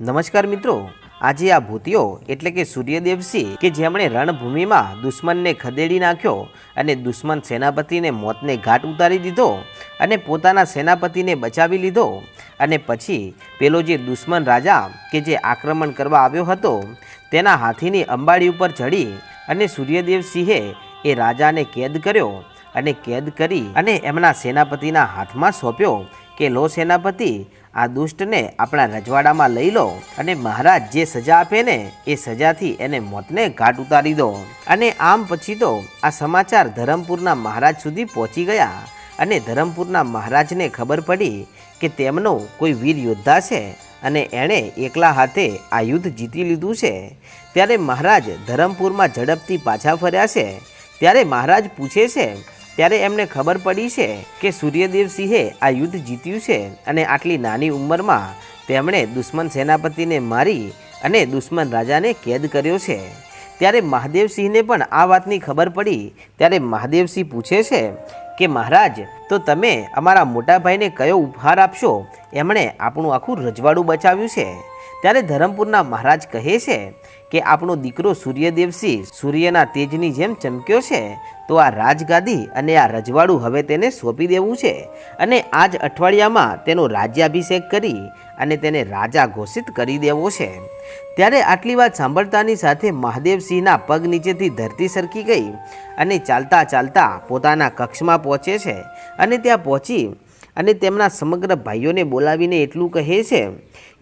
નમસ્કાર મિત્રો, આજે આ ભૂતિયો એટલે કે સૂર્યદેવસિંહ કે જેમણે રણભૂમિમાં દુશ્મનને ખદેડી નાખ્યો અને દુશ્મન સેનાપતિને મોતને ઘાટ ઉતારી દીધો અને પોતાના સેનાપતિને બચાવી લીધો અને પછી પેલો જે દુશ્મન રાજા કે જે આક્રમણ કરવા આવ્યો હતો, તેના હાથીની અંબાડી ઉપર ચડી અને સૂર્યદેવસિંહે એ રાજાને કેદ કર્યો અને કેદ કરી અને એમના સેનાપતિના હાથમાં સોંપ્યો કે લો સેનાપતિ, આ દુષ્ટને આપણા રજવાડામાં લઈ લો અને મહારાજ જે સજા આપે ને, એ સજાથી એને મોતને ઘાટ ઉતારી દો. અને આમ પછી તો આ સમાચાર ધરમપુરના મહારાજ સુધી પહોંચી ગયા અને ધરમપુરના મહારાજને ખબર પડી કે તેમનો કોઈ વીર યોદ્ધા છે અને એણે એકલા હાથે આ યુદ્ધ જીતી લીધું છે. ત્યારે મહારાજ ધરમપુરમાં ઝડપથી પાછા ફર્યા છે. ત્યારે મહારાજ પૂછે છે ત્યારે એમને ખબર પડી છે કે સૂર્યદેવસિંહે આ યુદ્ધ જીત્યું છે અને આટલી નાની ઉંમરમાં તેમણે દુશ્મન સેનાપતિને મારી અને દુશ્મન રાજાને કેદ કર્યો છે. ત્યારે મહાદેવસિંહને પણ આ વાતની ખબર પડી. ત્યારે મહાદેવસિંહ પૂછે છે કે, મહારાજ, તો તમે અમારા મોટાભાઈને કયો ઉપહાર આપશો? એમણે આપણું આખું રજવાડું બચાવ્યું છે. ત્યારે ધરમપુરના મહારાજ કહે છે કે આપણો દીકરો સૂર્યદેવસિંહ સૂર્યના તેજની જેમ ચમક્યો છે, તો આ રાજગાદી અને આ રજવાડું હવે તેને સોંપી દેવું છે. અને આ જ અઠવાડિયામાં તેનો રાજ્યાભિષેક કરી અને તેને રાજા ઘોષિત કરી દેવો છે. ત્યારે આટલી વાત સાંભળતાની સાથે મહાદેવસિંહના પગ નીચેથી ધરતી સરકી ગઈ અને ચાલતા ચાલતા પોતાના કક્ષમાં પહોંચે છે. અને ત્યાં પહોંચી અને તેમના સમગ્ર ભાઈઓને બોલાવીને એટલું કહે છે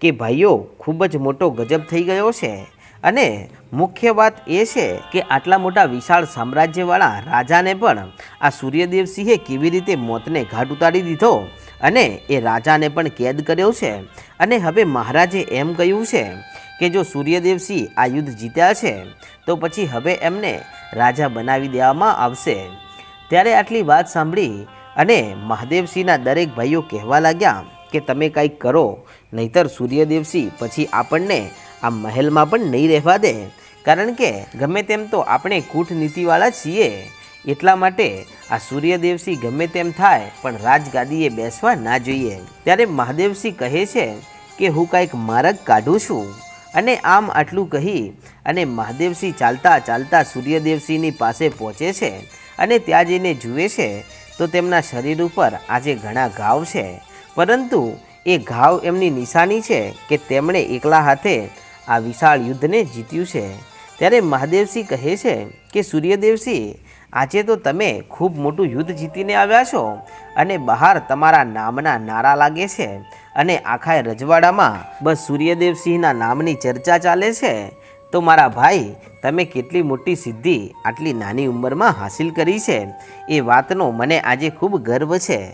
કે, ભાઈઓ, ખૂબ જ મોટો ગજબ થઈ ગયો છે. અને મુખ્ય વાત એ છે કે આટલા મોટા વિશાળ સામ્રાજ્યવાળા રાજાને પણ આ સૂર્યદેવસિંહે કેવી રીતે મોતને ઘાટ ઉતારી દીધો અને એ રાજાને પણ કેદ કર્યો છે. અને હવે મહારાજે એમ કહ્યું છે કે જો સૂર્યદેવસિંહ આ યુદ્ધ જીત્યા છે, તો પછી હવે એમને રાજા બનાવી દેવામાં આવશે. ત્યારે આટલી વાત સાંભળી અને મહાદેવસિંહના દરેક ભાઈઓ કહેવા લાગ્યા કે તમે કંઈક કરો, નહીતર સૂર્યદેવસિંહ પછી આપણને આ મહેલમાં પણ નહીં રહેવા દે. કારણ કે ગમે તેમ તો આપણે કૂટનીતિવાળા છીએ. એટલા માટે આ સૂર્યદેવસિંહ ગમે તેમ થાય, પણ રાજગાદીએ બેસવા ના જોઈએ. ત્યારે મહાદેવસિંહ કહે છે કે, હું કાંઈક માર્ગ કાઢું છું. અને આમ આટલું કહી, અને મહાદેવસિંહ ચાલતા ચાલતા સૂર્યદેવસિંહની પાસે પહોંચે છે અને ત્યાં જઈને જુએ છે, તો તેમના શરીર ઉપર આજે ઘણા ઘાવ છે. પરંતુ એ ઘાવ એમની નિશાની છે કે, તેમણે એકલા હાથે આ વિશાળ યુદ્ધને જીત્યું છે. ત્યારે મહાદેવસિંહ કહે છે કે, સૂર્યદેવસિંહ, આજે તો તમે ખૂબ મોટું યુદ્ધ જીતીને આવ્યા છો અને બહાર તમારા નામના નારા લાગે છે અને આખા રજવાડામાં બસ સૂર્યદેવસિંહના નામની ચર્ચા ચાલે છે. તો મારા ભાઈ, તમે કેટલી મોટી સિદ્ધિ આટલી નાની ઉંમરમાં હાસિલ કરી છે? એ વાતનો મને આજે ખૂબ ગર્વ છે.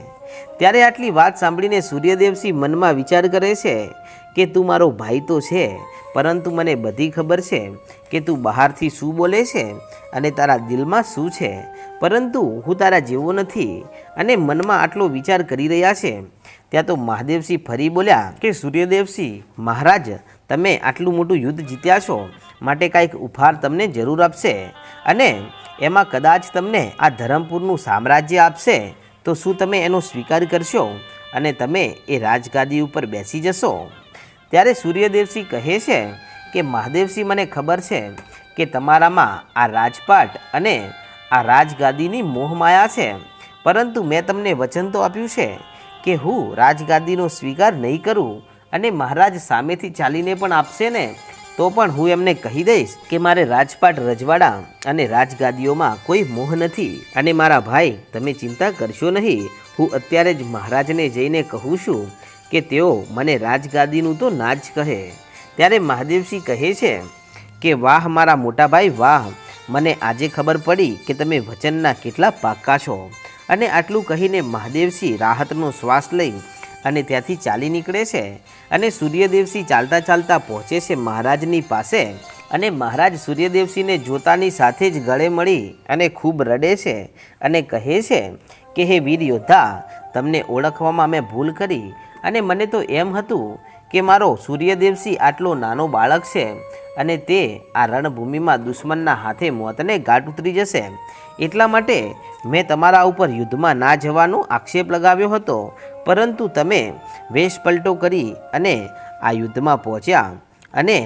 ત્યારે આટલી વાત સાંભળીને સૂર્યદેવસિંહ મનમાં વિચાર કરે છે કે, તું મારો ભાઈ તો છે પરંતુ મને બધી ખબર છે કે તું બહારથી શું બોલે છે અને તારા દિલમાં શું છે. પરંતુ હું તારા જેવો નથી અને મનમાં આટલો વિચાર કરી રહ્યા છે. ત્યાં તો મહાદેવસિંહ ફરી બોલ્યા કે, સૂર્યદેવસિંહ, મહારાજ, તમે આટલું મોટું યુદ્ધ જીત્યા છો. માટે કાંઈક ઉપહાર તમને જરૂર આપશે. અને એમાં કદાચ તમને આ ધરમપુરનું સામ્રાજ્ય આપશે. તો શું તમે એનો સ્વીકાર કરશો? અને તમે એ રાજગાદી ઉપર બેસી જશો? ત્યારે સૂર્યદેવસિંહ કહે છે કે, મહાદેવસિંહ, મને ખબર છે કે તમારામાં આ રાજપાટ અને આ રાજગાદીની મોહમાયા છે. પરંતુ મેં તમને વચન તો આપ્યું છે કે હું રાજગાદીનો સ્વીકાર નહીં કરું અને મહારાજ સામેથી ચાલીને પણ આપશે ને, તો પણ હું એમને કહી દઈશ કે મારે રાજપાટ રજવાડા અને રાજગાદીઓમાં કોઈ મોહ નથી. અને મારા ભાઈ, તમે ચિંતા કરશો નહીં. હું અત્યારે જ મહારાજને જઈને કહું છું કે તેઓ મને રાજગાદીનું તો ના જ કહે. ત્યારે મહાદેવસિંહ કહે છે કે, વાહ મારા મોટાભાઈ, વાહ! મને આજે ખબર પડી કે તમે વચનના કેટલા પાક્કા છો. અને આટલું કહીને મહાદેવસિંહ રાહતનો શ્વાસ લઈ અને ત્યાંથી ચાલી નીકળે છે. અને સૂર્યદેવસિંહ ચાલતા ચાલતા પહોંચે છે મહારાજની પાસે અને મહારાજ સૂર્યદેવસિંહને જોતાની સાથે જ ગળે મળી અને ખૂબ રડે છે અને કહે છે કે, હે વીર યોદ્ધા, તમને ઓળખવામાં મેં ભૂલ કરી અને મને તો એમ હતું કે મારો સૂર્યદેવસિંહ આટલો નાનો બાળક છે અને તે આ રણભૂમિમાં દુશ્મનના હાથે મોતને ગાટ ઉતરી જશે. એટલા માટે મેં તમારા ઉપર યુદ્ધમાં ના જવાનો આક્ષેપ લગાવ્યો હતો. પરંતુ તમે વેશ પલટો કરી અને આ યુદ્ધમાં પહોંચ્યા અને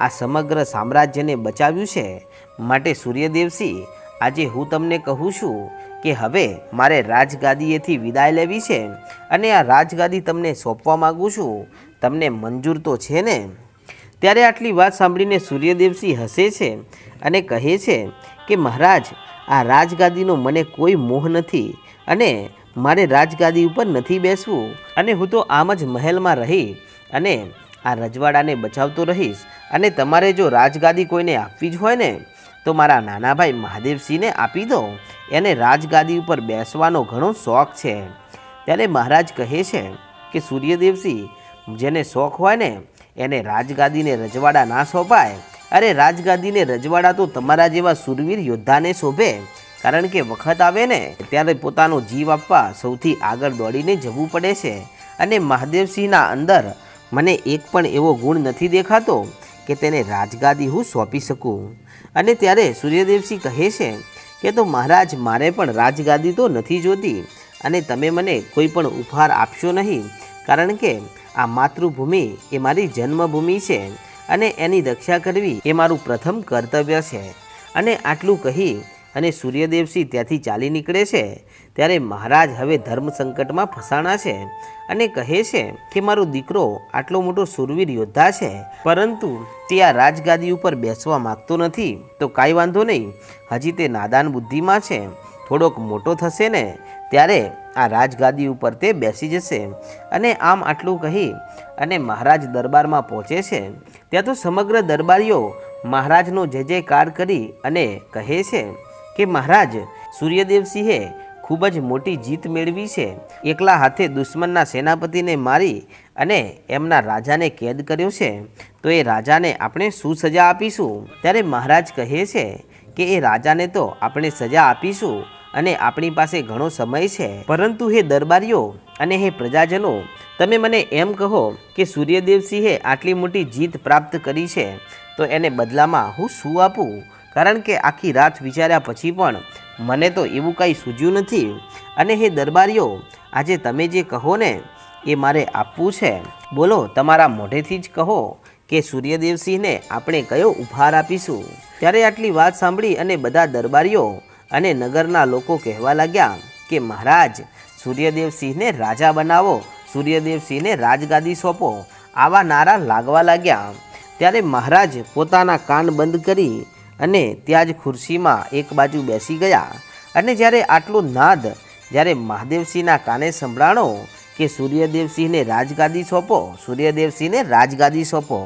આ સમગ્ર સામ્રાજ્યને બચાવ્યું છે. માટે સૂર્યદેવસિંહ, આજે હું તમને કહું છું કે હવે મારે રાજગાદીએથી વિદાય લેવી છે અને આ રાજગાદી તમને સોંપવા માગું છું. તમને મંજૂર તો છે ને? ત્યારે આટલી વાત સાંભળીને સૂર્યદેવસિંહ હસે છે અને કહે છે કે, મહારાજ, આ રાજગાદીનો મને કોઈ મોહ નથી અને મારે રાજગાદી ઉપર નથી બેસવું. અને હું તો આમ જ મહેલમાં રહી અને આ રજવાડાને બચાવતો રહીશ. અને તમારે જો રાજગાદી કોઈને આપવી જ હોય ને તો મારા નાના ભાઈ મહાદેવસિંહને આપી દો. એને રાજગાદી ઉપર બેસવાનો ઘણો શોખ છે. ત્યારે મહારાજ કહે છે કે, સૂર્યદેવસિંહ, જેને શોખ હોય ને, એને રાજગાદીને રજવાડા ના સોંપાય. અરે, રાજગાદીને રજવાડા તો તમારા જેવા સુરવીર યોદ્ધાને શોભે. કારણ કે વખત આવે ને, ત્યારે પોતાનો જીવ આપવા સૌથી આગળ દોડીને જવું પડે છે. અને મહાદેવસિંહના અંદર મને એક પણ એવો ગુણ નથી દેખાતો. કે તેને રાજગાદી હું સોંપી શકું? અને ત્યારે સૂર્યદેવસિંહ કહે છે કે તો મહારાજ, મારે પણ રાજગાદી તો નથી જોતી અને તમે મને કોઈ પણ ઉપહાર આપશો નહીં, કારણ કે આ માતૃભૂમિ એ મારી જન્મભૂમિ છે અને એની રક્ષા કરવી એ મારું પ્રથમ કર્તવ્ય છે. અને આટલું કહી અને સૂર્યદેવસિંહ ત્યાંથી ચાલી નીકળે છે. ત્યારે મહારાજ હવે ધર્મ સંકટમાં ફસાણા છે અને કહે છે કે મારો દીકરો આટલો મોટો સુરવીર યોદ્ધા છે, પરંતુ તે આ રાજગાદી ઉપર બેસવા માંગતો નથી. તો કાંઈ વાંધો નહીં, હજી તે નાદાન બુદ્ધિમાં છે. થોડોક મોટો થશે ને, ત્યારે આ રાજગાદી ઉપર તે બેસી જશે. અને આમ આટલું કહી અને મહારાજ દરબારમાં પહોંચે છે. ત્યાં તો સમગ્ર દરબારીઓ મહારાજનો જય જયકાર કરી અને કહે છે કે, મહારાજ સૂર્યદેવસિંહે ખૂબ જ મોટી જીત મેળવી છે. એકલા હાથે દુશ્મનના સેનાપતિને મારી અને એમના રાજાને કેદ કર્યો છે. તો એ રાજાને આપણે શું સજા આપીશું? ત્યારે મહારાજ કહે છે કે એ રાજાને તો આપણે સજા આપીશું અને આપણી પાસે ઘણો સમય છે. પરંતુ હે દરબારીઓ અને હે પ્રજાજનો, તમે મને એમ કહો કે સૂર્યદેવસિંહે આટલી મોટી જીત પ્રાપ્ત કરી છે, તો એને બદલામાં હું શું આપું? કારણ કે આખી રાત વિચાર્યા પછી પણ મને તો એવું કાંઈ સૂઝ્યું નથી. અને હે દરબારીઓ, આજે તમે જે કહો ને, એ મારે આપવું છે. બોલો, તમારા મોઢેથી જ કહો કે સૂર્યદેવસિંહને આપણે કયો ઉપહાર આપીશું? ત્યારે આટલી વાત સાંભળી અને બધા દરબારીઓ અને નગરના લોકો કહેવા લાગ્યા કે, મહારાજ, સૂર્યદેવસિંહને રાજા બનાવો, સૂર્યદેવસિંહને રાજગાદી સોંપો. આવા નારા લાગવા લાગ્યા. ત્યારે મહારાજ પોતાના કાન બંધ કરી અને ત્યાં જ ખુરશીમાં એક બાજુ બેસી ગયા અને જ્યારે આટલો નાદ, જ્યારે મહાદેવસિંહના કાને સંભળાણો કે સૂર્યદેવસિંહને રાજગાદી સોંપો, સૂર્યદેવસિંહને રાજગાદી સોંપો,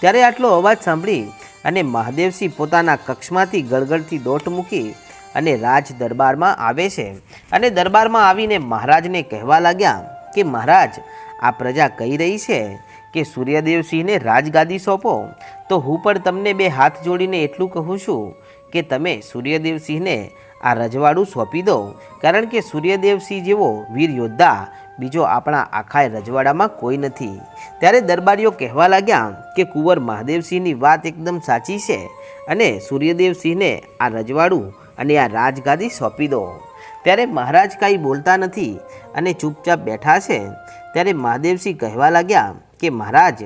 ત્યારે આટલો અવાજ સાંભળી અને મહાદેવસિંહ પોતાના કક્ષમાંથી ગળગળથી દોટ મૂકી અને રાજ દરબારમાં આવે છે અને દરબારમાં આવીને મહારાજને કહેવા લાગ્યા કે, મહારાજ, આ પ્રજા કહી રહી છે કે, સૂર્યદેવસિંહને રાજગાદી સોંપો તો હું પણ તમને બે હાથ જોડીને એટલું કહું છું કે તમે સૂર્યદેવસિંહને આ રજવાડું સોંપી દો. કારણ કે સૂર્યદેવસિંહ જેવો વીર યોદ્ધા બીજો આપણા આખા રજવાડામાં કોઈ નથી. ત્યારે દરબારીઓ કહેવા લાગ્યા કે કુંવર મહાદેવસિંહની વાત એકદમ સાચી છે અને સૂર્યદેવસિંહને આ રજવાડું અને આ રાજગાદી સોંપી દો. ત્યારે મહારાજ કાંઈ બોલતા નથી અને ચૂપચાપ બેઠા છે. ત્યારે મહાદેવસિંહ કહેવા લાગ્યા કે મહારાજ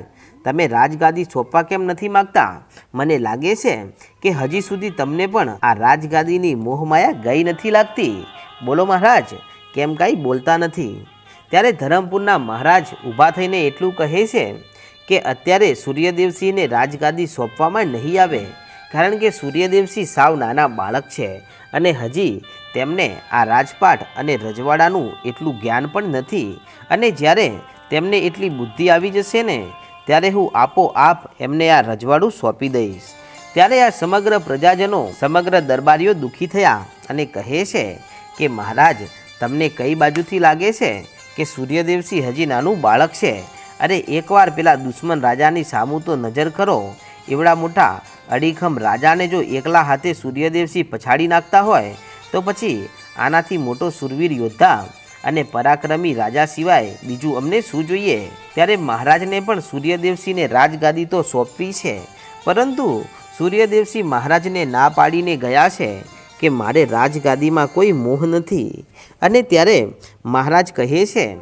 તમે રાજગાદી સોંપવા કેમ નથી માગતા? મને લાગે છે કે હજી સુધી તમને પણ આ રાજગાદીની મોહમાયા ગઈ નથી લાગતી. બોલો મહારાજ, કેમ કાંઈ બોલતા નથી? ત્યારે ધરમપુરના મહારાજ ઊભા થઈને એટલું કહે છે કે અત્યારે સૂર્યદેવસિંહને રાજગાદી સોંપવામાં નહીં આવે, કારણ કે સૂર્યદેવસિંહ સાવ નાના બાળક છે અને હજી તેમને આ રાજપાટ અને રજવાડાનું એટલું જ્ઞાન પણ નથી. અને જ્યારે તેમને એટલી બુદ્ધિ આવી જશે ને ત્યારે હું આપોઆપ એમને આ રજવાડું સોંપી દઈશ. ત્યારે આ સમગ્ર પ્રજાજનો, સમગ્ર દરબારીઓ દુઃખી થયા અને કહે છે કે, મહારાજ, તમને કઈ બાજુથી લાગે છે કે સૂર્યદેવસિંહ હજી નાનું બાળક છે? અરે, એકવાર પેલા દુશ્મન રાજાની સામું તો નજર કરો. એવડા મોટા અડીખમ રાજાને જો એકલા હાથે સૂર્યદેવસિંહ પછાડી નાખતા હોય, તો પછી આનાથી મોટો સુરવીર યોદ્ધા અને પરાક્રમી રાજા સિવાય બીજું અમને શું જોઈએ? ત્યારે મહારાજને પણ સૂર્યદેવસિંહને રાજગાદી તો સોંપવી છે. પરંતુ સૂર્યદેવસિંહ મહારાજને ના પાડીને ગયા છે કે મારે રાજગાદીમાં કોઈ મોહ નથી. અને ત્યારે મહારાજ કહે છે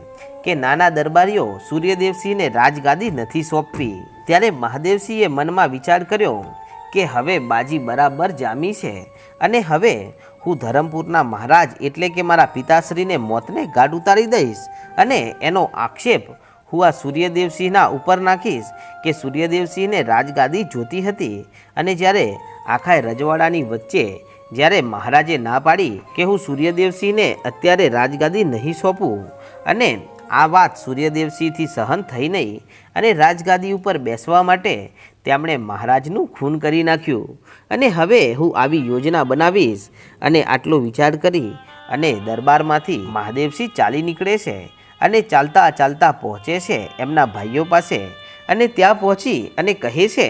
કે, નાના દરબારીઓ સૂર્યદેવસિંહને રાજગાદી નથી સોંપવી. ત્યારે મહાદેવસિંહે મનમાં વિચાર કર્યો કે, હવે બાજી બરાબર જામી છે. અને હવે હું ધરમપુરના મહારાજ એટલે કે મારા પિતાશ્રીને મોતને ગાઢ ઉતારી દઈશ અને એનો આક્ષેપ હું આ સૂર્યદેવસિંહના ઉપર નાખીશ કે સૂર્યદેવસિંહને રાજગાદી જોતી હતી અને જ્યારે આખા રજવાડાની વચ્ચે જ્યારે મહારાજે ના પાડી કે હું સૂર્યદેવસિંહને અત્યારે રાજગાદી નહીં સોંપું અને આ વાત સૂર્યદેવસિંહથી સહન થઈ નહીં અને રાજગાદી ઉપર બેસવા માટે તેમણે મહારાજનું ખૂન કરી નાખ્યું. અને હવે હું આવી યોજના બનાવીશ અને આટલો વિચાર કરી અને દરબારમાંથી મહાદેવસિંહ ચાલી નીકળે છે અને ચાલતા ચાલતા પહોંચે છે એમના ભાઈઓ પાસે. અને ત્યાં પહોંચી અને કહે છે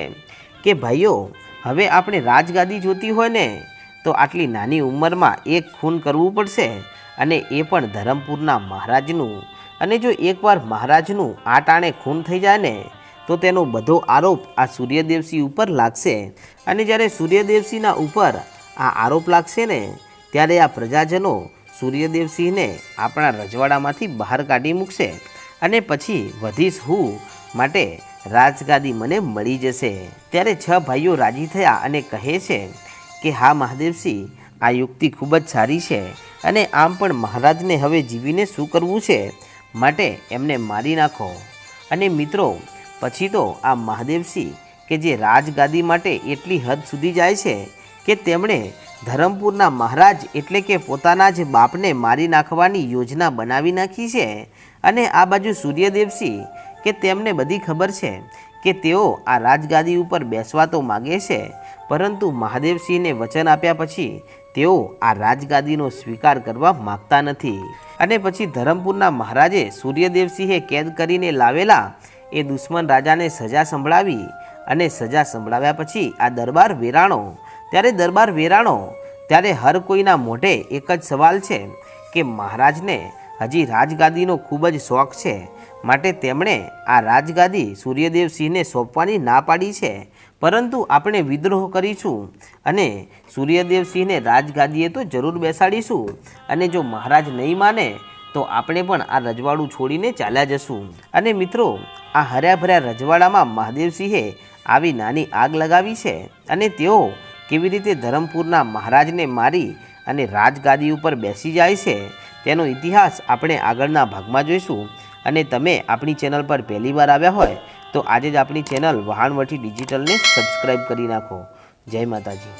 કે, ભાઈઓ, હવે આપણે રાજગાદી જોતી હોય ને, તો આટલી નાની ઉંમરમાં એક ખૂન કરવું પડશે અને એ પણ ધરમપુરના મહારાજનું. અને જો એકવાર મહારાજનું આ ટાણે ખૂન થઈ જાય ને તો તેનો બધો આરોપ આ સૂર્યદેવસિંહ ઉપર લાગશે. અને જ્યારે સૂર્યદેવસિંહના ઉપર આ આરોપ લાગશે ને, ત્યારે આ પ્રજાજનો સૂર્યદેવસિંહને આપણા રજવાડામાંથી બહાર કાઢી મૂકશે. અને પછી વધીશ હું માટે રાજગાદી મને મળી જશે. ત્યારે છ ભાઈઓ રાજી થયા અને કહે છે કે, હા, મહાદેવસિંહ, આ યુક્તિ ખૂબ જ સારી છે અને આમ પણ મહારાજને હવે જીવીને શું કરવું છે? માટે એમને મારી નાખો. અને મિત્રો પછી તો આ મહાદેવસિંહ કે જે રાજગાદી માટે એટલી હદ સુધી જાય છે કે તેમણે ધરમપુરના મહારાજ એટલે કે પોતાના જ બાપને મારી નાખવાની યોજના બનાવી નાખી છે. અને આ બાજુ સૂર્યદેવસિંહ કે તેમને બધી ખબર છે કે તેઓ આ રાજગાદી ઉપર બેસવા તો માગે છે, પરંતુ મહાદેવસિંહને વચન આપ્યા પછી તેઓ આ રાજગાદીનો સ્વીકાર કરવા માગતા નથી. અને પછી ધરમપુરના મહારાજે સૂર્યદેવસિંહે કેદ કરીને લાવેલા એ દુશ્મન રાજાને સજા સંભળાવી અને સજા સંભળાવ્યા પછી આ દરબાર વેરાણો. ત્યારે દરબાર વેરાણો, ત્યારે હર કોઈના મોઢે એક જ સવાલ છે કે મહારાજને હજી રાજગાદીનો ખૂબ જ શોખ છે. માટે તેમણે આ રાજગાદી સૂર્યદેવસિંહને સોંપવાની ના પાડી છે. પરંતુ આપણે વિદ્રોહ કરીશું અને સૂર્યદેવસિંહને રાજગાદીએ તો જરૂર બેસાડીશું. અને જો મહારાજ નહીં માને તો આપણે પણ આ રજવાડું છોડીને ચાલ્યા જશું. અને મિત્રો, આ હર્યાભર્યા રજવાડામાં મહાદેવસિંહે આવી નાની આગ લગાવી છે અને તેઓ કેવી રીતે ધરમપુરના મહારાજને મારી અને રાજગાદી ઉપર બેસી જાય છે, તેનો ઇતિહાસ આપણે આગળના ભાગમાં જોઈશું. અને તમે આપણી ચેનલ પર પહેલી વાર આવ્યા હોય, તો આજે જ આપણી ચેનલ વહાણવટી ડિજિટલને સબસ્ક્રાઈબ કરી નાખો. જય માતાજી.